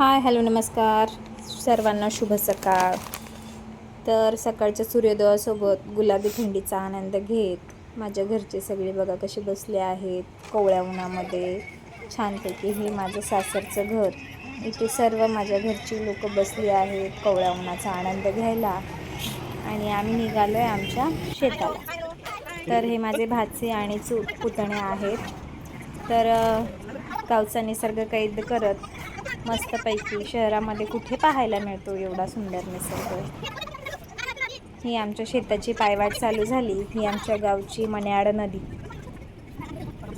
Hi hello नमस्कार. सर्वांना शुभ सकाळ. तर सकाळच्या सूर्योदयासोबत गुलाबी थंडीचा आनंद घेत माझ्या घरचे सगळे बघा कसे बसले आहेत कोवळ्या उन्हामध्ये. छानपैकी हे माझं सासरचं घर. इथे सर्व माझ्या घरची लोक बसली आहेत कोवळ्या उन्हाचा आनंद घ्यायला. आणि आम्ही निघालो आहे आमच्या शेताला. तर हे माझे भाचे आणि चू पुतणे आहेत. तर गावचा निसर्ग कैद करत मस्तपैकी शहरामध्ये कुठे पाहायला मिळतो एवढा सुंदर निसर्ग? ही आमच्या शेताची पायवाट चालू झाली ही आमच्या गावची मन्याड नदी.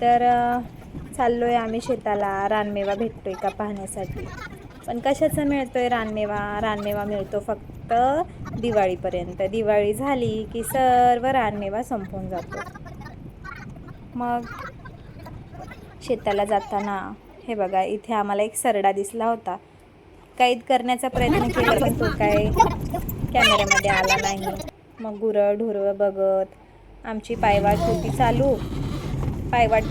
तर चाललो चाललोय आम्ही शेताला रानमेवा भेटतो आहे का पाहण्यासाठी? पण कशाचा आहे रानमेवा? रानमेवा मिळतो फक्त दिवाळीपर्यंत. दिवाळी झाली की सर्व रानमेवा संपून जातो. मग शेताला जाताना हे बघा इथे आम्हाला एक सरडा दिसला होता. कैद करण्याचा प्रयत्न केला पण तो काय कॅमेऱ्यामध्ये आला नाही. मग गुरं ढोरं बघत आमची पायवाट होती चालू. पायवाट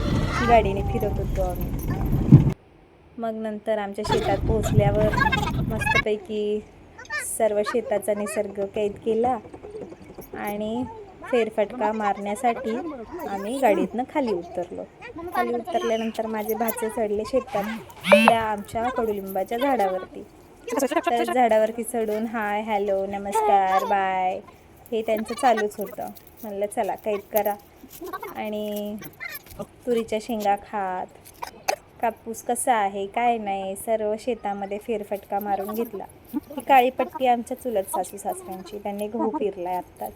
गाडीने फिरत होतो आम्ही. मग नंतर आमच्या शेतात पोहोचल्यावर मस्तपैकी सर्व शेताचा निसर्ग कैद केला आणि फेरफटका मारण्यासाठी आम्ही गाडीतनं खाली उतरलो. खाली उतरल्यानंतर माझे भाचे चढले शेतात त्या आमच्या कडुलिंबाच्या झाडावरती. तर झाडावरती चढून हाय हॅलो नमस्कार बाय हे त्यांचं चालूच होतं. म्हणलं चला कैद करा. आणि तुरीच्या शेंगा खात. कापूस कसा आहे काय नाही सर्व शेतामध्ये फेरफटका मारून घेतला. ही काळी पट्टी आमच्या चुलत सासू सासऱ्यांची त्यांनी गहू आहे आत्ताच.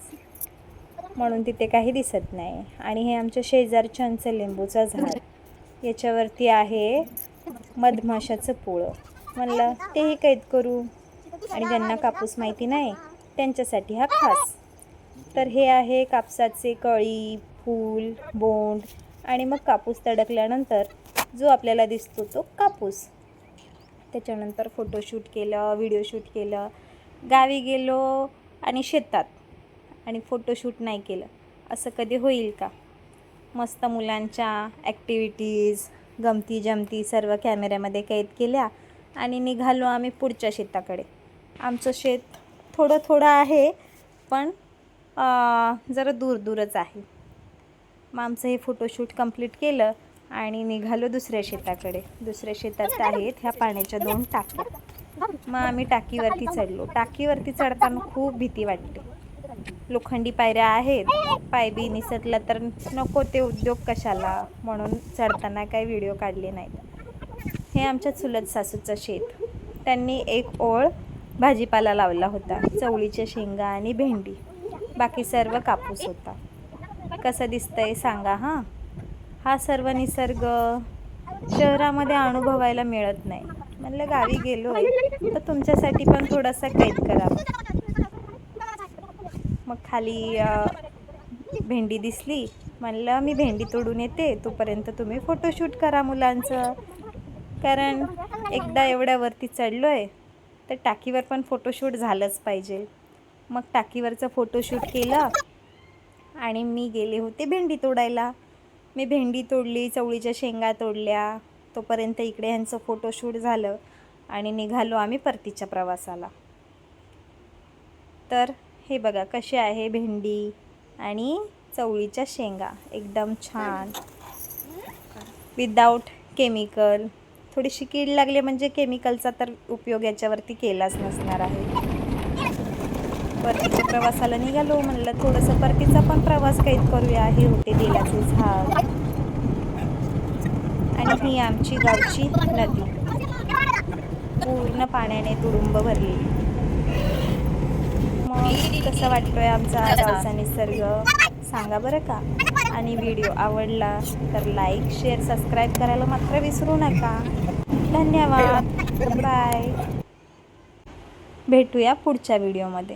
म्हणून तिथे काही दिसत नाही. आणि हे आमच्या शेजारच्यांचं लिंबूचं झाड. याच्यावरती आहे मधमाशाचं पोळं. म्हणलं तेही कैद करू. आणि ज्यांना कापूस माहिती नाही त्यांच्यासाठी हा खास. तर हे आहे कापसाचे कळी फूल बोंड. आणि मग कापूस तडकल्यानंतर जो आपल्याला दिसतो तो कापूस. त्याच्यानंतर फोटोशूट केलं व्हिडिओ शूट केलं. गावी गेलो आणि शेतात. आणि फोटोशूट नाही केलं. असं कधी होईल का? मस्त मुलांच्या ॲक्टिव्हिटीज गमती जमती सर्व कॅमेऱ्यामध्ये कैद केल्या आणि निघालो आम्ही पुढच्या शेताकडे. आमचं शेत थोडं थोडं आहे पण जरा दूर दूरच आहे. मग आमचं हे फोटोशूट कंप्लीट केलं आणि निघालो दुसऱ्या शेताकडे. दुसऱ्या शेतात आहेत ह्या पाण्याच्या दोन टाक्या. मग आम्ही टाकीवरती चढलो. टाकीवरती चढताना खूप भीती वाटते लोखंडी पायऱ्या आहेत. पाय बी निसटला तर नको ते उद्योग कशाला? म्हणून चढताना काही व्हिडिओ काढले नाहीत. हे आमच्या चुलत सासूचं शेत. त्यांनी एक ओळ भाजीपाला लावला होता. चवळीच्या शेंगा आणि भेंडी. बाकी सर्व कापूस होता. कसं दिसतंय सांगा हां? हा सर्व निसर्ग शहरामध्ये अनुभवायला मिळत नाही. म्हणलं गावी गेलो आहे तर तुमच्यासाठी पण थोडासा कैद करा मग खाली भेंडी दिसली. म्हणलं मी भेंडी तोडून येते. तोपर्यंत तुम्ही फोटोशूट करा मुलांचं. कारण एकदा एवढ्यावरती चढलो आहे तर टाकीवर पण फोटोशूट झालंच पाहिजे. मग टाकीवरचं फोटोशूट केलं आणि मी गेले होते भेंडी तोडायला. मी भेंडी तोडली चवळीच्या शेंगा तोडल्या. तोपर्यंत इकडे ह्यांचं फोटोशूट झालं आणि निघालो आम्ही परतीच्या प्रवासाला. तर हे बघा कसे आहे भेंडी आणि चवळीच्या शेंगा. एकदम छान. विदाऊट केमिकल थोडीशी कीड लागली म्हणजे केमिकलचा तर उपयोग याच्यावरती केलाच नसणार आहे. परतीच्या प्रवासाला निघालो म्हणलं थोडंसं परतीचा पण प्रवास कैद करूया. हे होते बेलाचे झाड. आणि ही आमची गावची नदी. पूर्ण पाण्याने तुडुंब भरली कसं वाटतोय आमचा गावचा निसर्ग? सांगा बरं का. आणि व्हिडिओ आवडला तर लाईक शेअर सबस्क्राईब करायला मात्र विसरू नका. धन्यवाद. बाय भेटूया पुढच्या व्हिडिओमध्ये